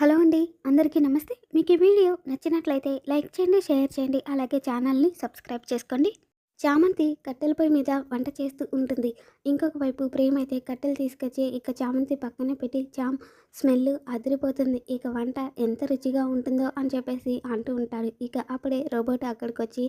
Hello అండి అందరికీ నమస్తే. మీకు ఈ వీడియో నచ్చినట్లయితే లైక్ చేయండి షేర్ చేయండి అలాగే ఛానల్ని సబ్స్క్రైబ్ చేసుకోండి. చామంతి కట్టెల పొయ్యి మీద వంట చేస్తూ ఉంటుంది. ఇంకొక వైపు ప్రేమ అయితే కట్టెలు తీసుకొచ్చి ఇక చామంతి పక్కనే పెట్టి చామ్ స్మెల్ అదిరిపోతుంది. ఇక వంట ఎంత రుచిగా ఉంటుందో అని చెప్పేసి అంటూ ఉంటాడు. ఇక అప్పుడే రోబోట్ అక్కడికి వచ్చి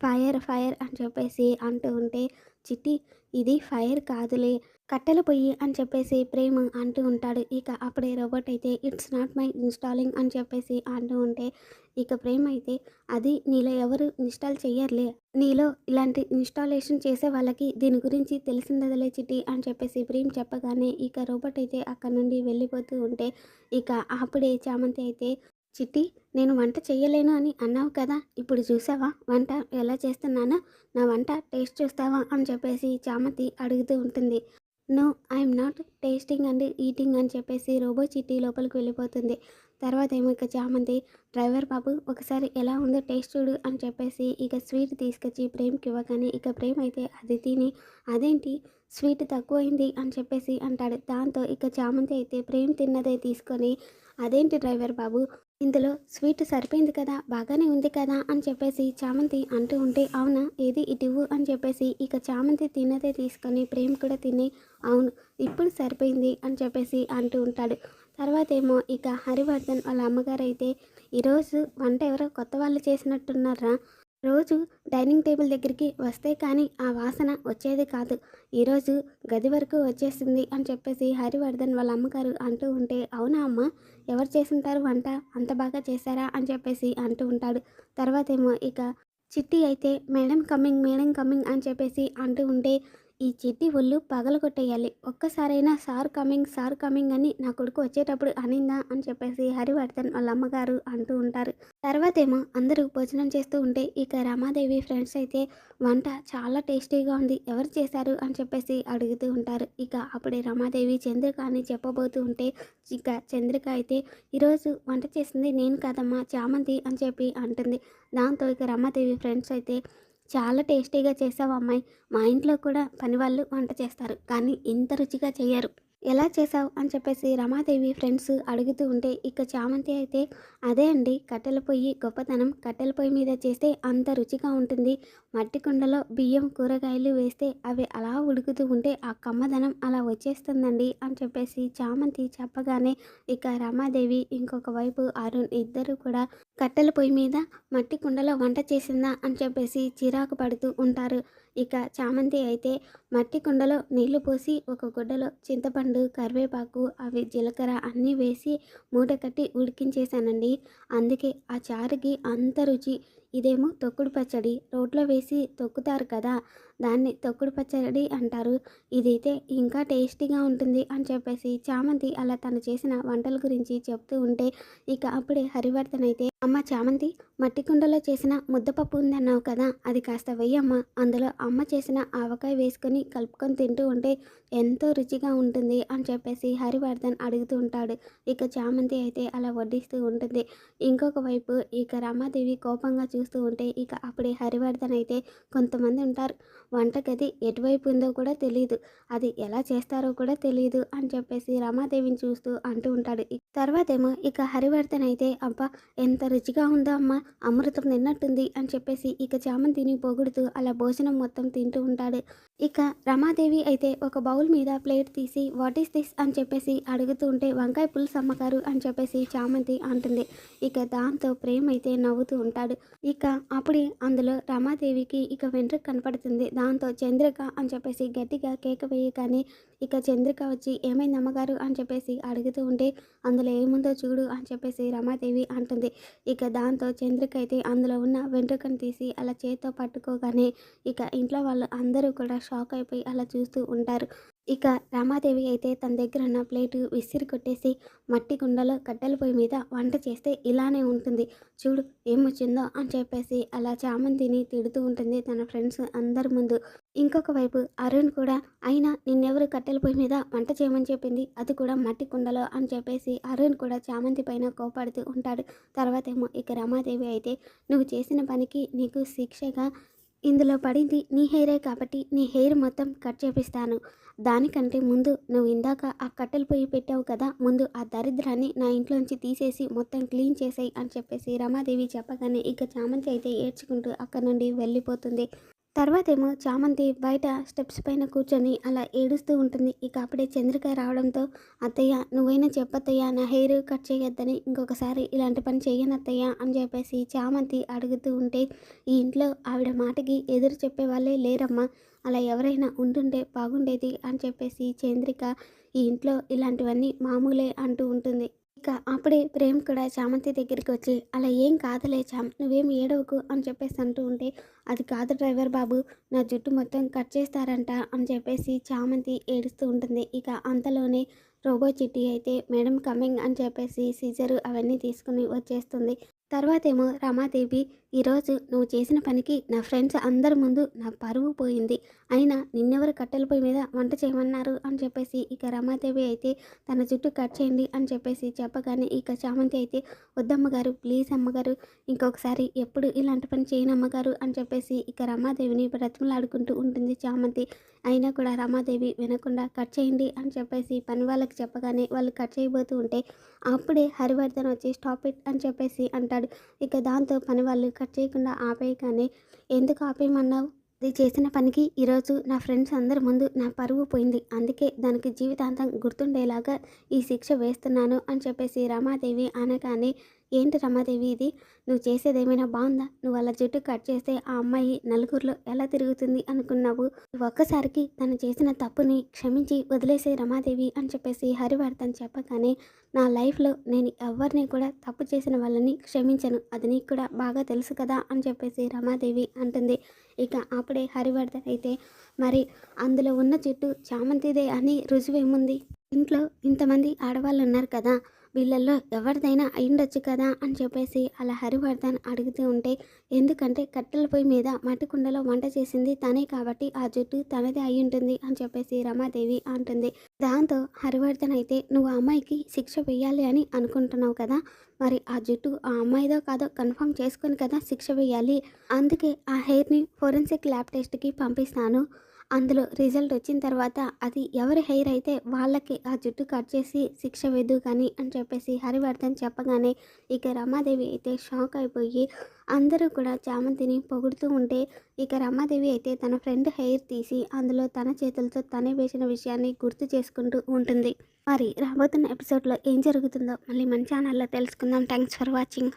ఫైర్ ఫైర్ అని చెప్పేసి అంటూ ఉంటే చిట్టి ఇది ఫైర్ కాదులే కట్టెల పొయ్యి అని చెప్పేసి ప్రేమ అంటూ ఉంటాడు. ఇక అప్పుడే రోబోట్ అయితే ఇట్స్ నాట్ మై ఇన్స్టాలింగ్ అని చెప్పేసి అంటూ ఉంటే ఇక ప్రేమ అయితే అది నీలో ఎవరు ఇన్స్టాల్ చేయర్లే నీలో ఇలాంటి ఇన్స్టాలేషన్ చేసే వాళ్ళకి దీని గురించి తెలిసిందలే చిట్టి అని చెప్పేసి ప్రేమ్ చెప్పగానే ఇక రోబోట్ అయితే అక్కడ నుండి వెళ్ళిపోతూ ఉంటే ఇక అప్పుడే చామంతి అయితే చిట్టి నేను వంట చేయలేను అని అన్నావు కదా ఇప్పుడు చూసావా? వంట ఎలా చేస్తున్నానో? నా వంట టేస్ట్ చూస్తావా? అని చెప్పేసి చామంతి అడుగుతూ ఉంటుంది. No I'm not tasting and eating అని చెప్పేసి రోబో చిట్టి లోపలికి వెళ్ళిపోతుంది. తర్వాత ఏమో ఇక చామంతి డ్రైవర్ బాబు ఒకసారి ఎలా ఉందో టేస్ట్ చూడు అని చెప్పేసి ఇక స్వీట్ తీసుకొచ్చి ప్రేమ్కి ఇవ్వగానే ఇక ప్రేమ్ అయితే అది తిని అదేంటి? స్వీట్ తక్కువైంది అని చెప్పేసి అంటాడు. దాంతో ఇక చామంతి అయితే ప్రేమ్ తిన్నదే తీసుకొని అదేంటి డ్రైవర్ బాబు? ఇందులో స్వీట్ సరిపోయింది కదా బాగానే ఉంది కదా అని చెప్పేసి చామంతి అంటూ ఉంటే అవునా? ఏది ఇటువు అని చెప్పేసి ఇక చామంతి తిన్నదే తీసుకొని ప్రేమ్ కూడా తిని అవును ఇప్పుడు సరిపోయింది అని చెప్పేసి అంటూ ఉంటాడు. తర్వాత ఏమో ఇక హరివర్ధన్ వాళ్ళ అమ్మగారు అయితే ఈరోజు వంట ఎవరో కొత్త వాళ్ళు చేసినట్టున్నారా? రోజు డైనింగ్ టేబుల్ దగ్గరికి వస్తే కానీ ఆ వాసన వచ్చేది కాదు. ఈరోజు గది వరకు వచ్చేసింది అని చెప్పేసి హరివర్ధన్ వాళ్ళ అమ్మగారు అంటూ ఉంటే అవునా అమ్మ? ఎవరు చేసింటారు వంట? అంత బాగా చేశారా? అని చెప్పేసి అంటూ ఉంటాడు. తర్వాత ఏమో ఇక చిట్టి అయితే మేడం కమ్మింగ్ మేడం కమ్మింగ్ అని చెప్పేసి అంటూ ఉంటే ఈ చిట్టి ఒళ్ళు పగలగొట్టేయాలి. ఒక్కసారైనా సార్ కమింగ్ సార్ కమింగ్ అని నా కొడుకు వచ్చేటప్పుడు అనిందా అని చెప్పేసి హరివర్ధన్ వాళ్ళ అమ్మగారు అంటూ ఉంటారు. తర్వాత ఏమో అందరూ భోజనం చేస్తూ ఉంటే ఇక రమాదేవి ఫ్రెండ్స్ అయితే వంట చాలా టేస్టీగా ఉంది ఎవరు చేశారు అని చెప్పేసి అడుగుతూ ఉంటారు. ఇక అప్పుడే రమాదేవి చంద్రిక అని చెప్పబోతూ ఉంటే ఇక చంద్రిక అయితే ఈరోజు వంట చేసింది నేను కాదమ్మా చామంతి అని చెప్పి అంటుంది. దాంతో ఇక రమాదేవి ఫ్రెండ్స్ అయితే చాలా టేస్టీగా చేసావు అమ్మాయి. మా ఇంట్లో కూడా పని వాళ్ళు వంట చేస్తారు. కానీ ఇంత రుచిగా చేయరు ఎలా చేసావు అని చెప్పేసి రమాదేవి ఫ్రెండ్స్ అడుగుతూ ఉంటే ఇక చామంతి అయితే అదే అండి కట్టెల పొయ్యి గొప్పతనం. కట్టెల పొయ్యి మీద చేస్తే అంత రుచిగా ఉంటుంది. మట్టి కుండలో బియ్యం కూరగాయలు వేస్తే అవి అలా ఉడుకుతూ ఉంటే ఆ కమ్మదనం అలా వచ్చేస్తుందండి అని చెప్పేసి చామంతి చెప్పగానే ఇక రమాదేవి ఇంకొక వైపు అరుణ్ ఇద్దరు కూడా కట్టెల పొయ్యి మీద మట్టి కుండలో వంట చేసిందా? అని చెప్పేసి చిరాకు పడుతూ ఉంటారు. ఇక చామంతి అయితే మట్టి కుండలో నీళ్ళు పోసి ఒక గుడ్డలో చింతపండు కరివేపాకు అవి జీలకర్ర అన్నీ వేసి మూట కట్టి ఉడికించేశానండి. అందుకే ఆ చారుకి అంత రుచి ఇదేమో తొక్కుడు పచ్చడి. రోట్లో వేసి తొక్కుతారు కదా దాన్ని తొక్కుడు పచ్చడి అంటారు. ఇదైతే ఇంకా టేస్టీగా ఉంటుంది అని చెప్పేసి చామంతి అలా తను చేసిన వంటల గురించి చెప్తూ ఉంటే ఇక అప్పుడే హరివర్ధన్ అయితే అమ్మ చామంతి మట్టి కుండలో చేసిన ముద్దపప్పు ఉందన్నావు కదా అది కాస్త వెయ్యమ్మ. అందులో అమ్మ చేసిన ఆవకాయ వేసుకొని కలుపుకొని తింటూ ఉంటే ఎంతో రుచిగా ఉంటుంది అని చెప్పేసి హరివర్ధన్ అడుగుతూ ఉంటాడు. ఇక చామంతి అయితే అలా వడ్డిస్తూ ఉంటుంది. ఇంకొక వైపు ఇక రమాదేవి కోపంగా చూస్తూ ఉంటే ఇక అప్పుడే హరివర్ధన్ అయితే కొంతమంది ఉంటారు. వంటగది ఎటువైపు ఉందో కూడా తెలియదు అది ఎలా చేస్తారో కూడా తెలియదు అని చెప్పేసి రమాదేవిని చూస్తూ అంటూ ఉంటాడు. తర్వాత ఏమో ఇక హరివర్ధన్ అయితే అబ్బా ఎంత రుచిగా ఉందో అమ్మ అమృతం తిన్నట్టుంది అని చెప్పేసి ఇక చామంతిని పొగుడుతూ అలా భోజనం మొత్తం తింటూ ఉంటాడు. ఇక రమాదేవి అయితే ఒక బౌల్ మీద ప్లేట్ తీసి వాట్ ఈస్ దిస్? అని చెప్పేసి అడుగుతూ ఉంటే వంకాయ పులుసు అమ్మకారు అని చెప్పేసి చామంతి అంటుంది. ఇక దాంతో ప్రేమ అయితే నవ్వుతూ ఉంటాడు. ఇక అప్పుడే అందులో రమాదేవికి ఇక వెంట్రుక కనపడుతుంది. దాంతో చంద్రిక అని చెప్పేసి గట్టిగా కేక వేయగానే ఇక చంద్రిక వచ్చి ఏమైంది అమ్మగారు? అని చెప్పేసి అడుగుతూ ఉంటే అందులో ఏముందో చూడు అని చెప్పేసి రమాదేవి అంటుంది. ఇక దాంతో చంద్రిక అయితే అందులో ఉన్న వెంట్రుకను తీసి అలా చేత్తో పట్టుకోగానే ఇక ఇంట్లో వాళ్ళు అందరూ కూడా షాక్ అయిపోయి అలా చూస్తూ ఉంటారు. ఇక రామాదేవి అయితే తన దగ్గర ఉన్న ప్లేటు విసిరి కొట్టేసి మట్టి కుండలో కట్టెల పొయ్యి మీద వంట చేస్తే ఇలానే ఉంటుంది. చూడు ఏమొచ్చిందో అని చెప్పేసి అలా చామంతిని తిడుతూ ఉంటుంది తన ఫ్రెండ్స్ అందరి ముందు. ఇంకొక వైపు అరుణ్ కూడా అయినా నిన్నెవరు కట్టెల పొయ్యి మీద వంట చేయమని చెప్పింది? అది కూడా మట్టి కుండలో అని చెప్పేసి అరుణ్ కూడా చామంతి పైన కోపాడుతూ ఉంటాడు. తర్వాత ఏమో ఇక రమాదేవి అయితే నువ్వు చేసిన పనికి నీకు శిక్షగా ఇందులో పడింది నీ హెయిరే కాబట్టి నీ హెయిర్ మొత్తం కట్ చేపిస్తాను. దానికంటే ముందు నువ్వు ఇందాక ఆ కట్టెలు పొయ్యి పెట్టావు కదా ముందు ఆ దరిద్రాన్ని నా ఇంట్లోంచి తీసేసి మొత్తం క్లీన్ చేసేయి అని చెప్పేసి రమాదేవి చెప్పగానే ఇక చామంతి అయితే ఏడ్చుకుంటూ అక్కడ నుండి వెళ్ళిపోతుంది. తర్వాత ఏమో చామంతి బయట స్టెప్స్ పైన కూర్చొని అలా ఏడుస్తూ ఉంటుంది. ఇక అప్పుడే చంద్రిక రావడంతో అత్తయ్య నువ్వైనా చెప్పత్తయ్య నా హెయిర్ కట్ చేయొద్దని ఇంకొకసారి ఇలాంటి పని చేయను అత్తయ్య అని చెప్పేసి చామంతి అడుగుతూ ఉంటే ఈ ఇంట్లో ఆవిడ మాటకి ఎదురు చెప్పే వాళ్ళే లేరమ్మా. అలా ఎవరైనా ఉంటుంటే బాగుండేది అని చెప్పేసి చంద్రిక ఈ ఇంట్లో ఇలాంటివన్నీ మామూలే అంటూ ఉంటుంది. ఇక అప్పుడే ప్రేమ్ కూడా చామంతి దగ్గరికి వచ్చి అలా ఏం కాదులే చామ్ నువ్వేం ఏడవకు అని చెప్పేసి అంటూ ఉంటే అది కాదు డ్రైవర్ బాబు నా జుట్టు మొత్తం కట్ చేస్తారంట అని చెప్పేసి చామంతి ఏడుస్తూ ఉంటుంది. ఇక అంతలోనే రోబో చిట్టి అయితే మేడం కమింగ్ అని చెప్పేసి సీజరు అవన్నీ తీసుకుని వచ్చేస్తుంది. తర్వాతేమో రమాదేవి ఈరోజు నువ్వు చేసిన పనికి నా ఫ్రెండ్స్ అందరి ముందు నా పరువు పోయింది. అయినా నిన్నెవరు కట్టెల పొయ్యి మీద వంట చేయమన్నారు అని చెప్పేసి ఇక రమాదేవి అయితే తన జుట్టు కట్ చేయండి అని చెప్పేసి చెప్పగానే ఇక చామంతి అయితే వద్దమ్మగారు ప్లీజ్ అమ్మగారు ఇంకొకసారి ఎప్పుడు ఇలాంటి పని చేయను అమ్మగారు అని చెప్పేసి ఇక రమాదేవిని బ్రతిమలాడుకుంటూ ఉంటుంది చామంతి. అయినా కూడా రమాదేవి వినకుండా కట్ చేయండి అని చెప్పేసి పని వాళ్ళకి చెప్పగానే వాళ్ళు కట్ చేయబోతూ ఉంటే అప్పుడే హరివర్ధన్ వచ్చి స్టాప్ ఇట్ అని చెప్పేసి అంటాడు. ఇక దాంతో పని వాళ్ళు కట్ చేయకుండా ఆపేయగానే ఎందుకు ఆపేయమన్నావు? అది చేసిన పనికి ఈరోజు నా ఫ్రెండ్స్ అందరి ముందు నా పరువు పోయింది. అందుకే దానికి జీవితాంతం గుర్తుండేలాగా ఈ శిక్ష వేస్తున్నాను అని చెప్పేసి రమాదేవి అనగానే ఏంటి రమాదేవి ఇది? నువ్వు చేసేది ఏమైనా బాగుందా? నువ్వు అలా జుట్టు కట్ చేస్తే ఆ అమ్మాయి నలుగురిలో ఎలా తిరుగుతుంది అనుకున్నావు? ఒక్కసారికి తను చేసిన తప్పుని క్షమించి వదిలేసే రమాదేవి అని చెప్పేసి హరివర్ధన్ చెప్పగానే నా లైఫ్లో నేను ఎవరిని కూడా తప్పు చేసిన వాళ్ళని క్షమించను. అది నీకు కూడా బాగా తెలుసు కదా అని చెప్పేసి రమాదేవి అంటుంది. ఇక అప్పుడే హరివర్ధన్ అయితే మరి అందులో ఉన్న చెట్టు చామంతిదే అని రుజువేముంది? ఇంట్లో ఇంతమంది ఆడవాళ్ళు ఉన్నారు కదా వీళ్ళల్లో ఎవరిదైనా అయ్యుండొచ్చు కదా అని చెప్పేసి అలా హరివర్ధన్ అడుగుతూ ఉంటే ఎందుకంటే కట్టెల పొయ్యి మీద మట్టి కుండలో వంట చేసింది తనే కాబట్టి ఆ జుట్టు తనదే అయి ఉంటుంది అని చెప్పేసి రమాదేవి అంటుంది. దాంతో హరివర్ధన్ అయితే నువ్వు ఆ అమ్మాయికి శిక్ష వేయాలి అని అనుకుంటున్నావు కదా మరి ఆ జుట్టు ఆ అమ్మాయిదో కాదో కన్ఫర్మ్ చేసుకొని కదా శిక్ష వేయాలి. అందుకే ఆ హెయిర్ని ఫోరెన్సిక్ ల్యాబ్ టెస్ట్కి పంపిస్తాను. అందులో రిజల్ట్ వచ్చిన తర్వాత అది ఎవరి హెయిర్ అయితే వాళ్ళకి ఆ జుట్టు కట్ చేసి శిక్ష వేదు కానీ అని చెప్పేసి హరివర్ధన్ చెప్పగానే ఇక రమాదేవి అయితే షాక్ అయిపోయి అందరూ కూడా చామంతిని పొగుడుతూ ఉంటే ఇక రమాదేవి అయితే తన ఫ్రెండ్ హెయిర్ తీసి అందులో తన చేతులతో తనే వేసిన విషయాన్ని గుర్తు చేసుకుంటూ ఉంటుంది. మరి రాబోతున్న ఎపిసోడ్లో ఏం జరుగుతుందో మళ్ళీ మన ఛానల్లో తెలుసుకుందాం. Thanks for watching.